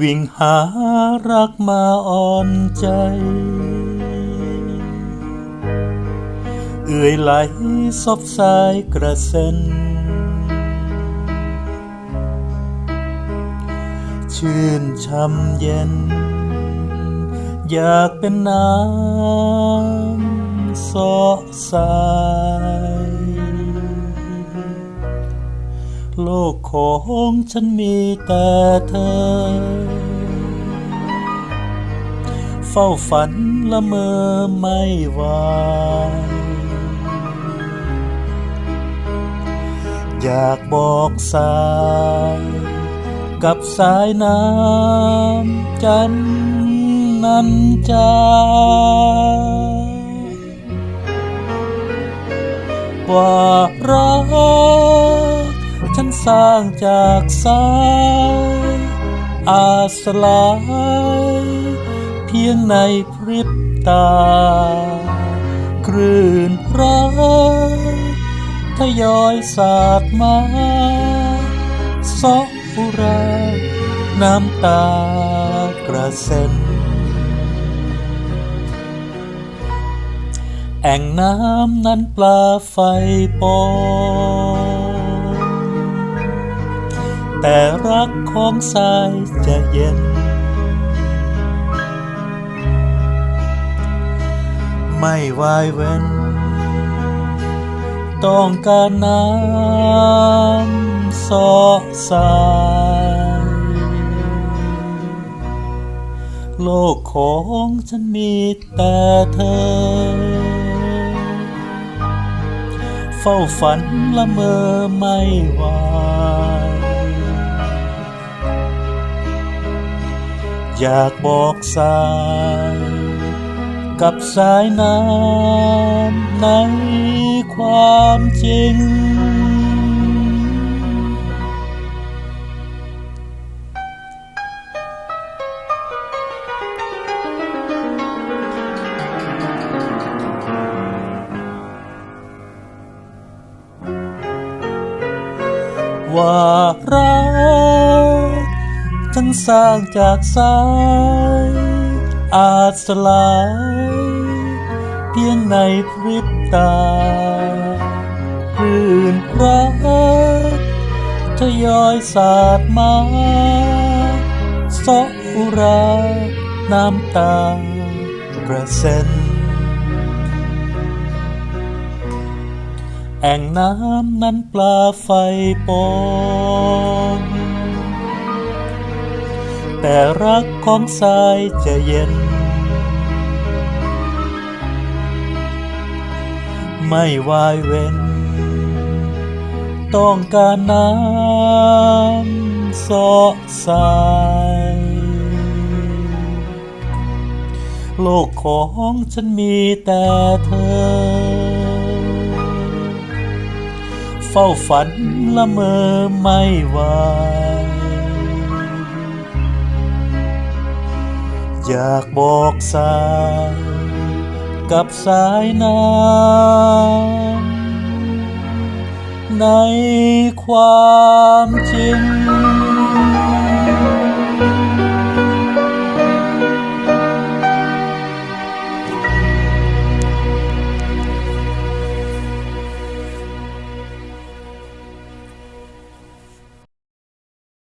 วิ่งหารักมาอ่อนใจ เอื่อยไหลซบสายกระเซ็น ชื่นช่ำเย็น อยากเป็นน้ำสอสาย โลกของฉันมีแต่เธอ เฝ้าฝันละเมอไม่ไหวอยากบอกสายกับสายน้ำจันนันจาว่ารักันสร้างจากสายอาสลายเพียงในพริบตาคลื่นรักทยอยสาดมาซอกอุรา น้ำตากระเซ็น แอ่งน้ำนั้นปลาไฟปอ แต่รักของสายจะเย็น ไม่วายเว้น ต้องการน้ำสอสาย โลกของฉันมีแต่เธอเฝ้าฝันละเมอไม่ไห อยากบอกสายกับสายน้ำในความจริง ว่ารัก ฉันสร้างจากสายอาจสลาย เพียงในพริบตาคลื่นรักทยอยสาดมาซอกอุรา น้ำตากระเซ็น แอ่งน้ำนั้นปลาไฟปอง แต่รักของสายจะเย็น ไม่วายเว้น ต้องการน้ำสอสายโลกของฉันมีแต่เธอ เฝ้าฝันละเมอไม่ไหว อยากบอกสายกับสายน้ำในความ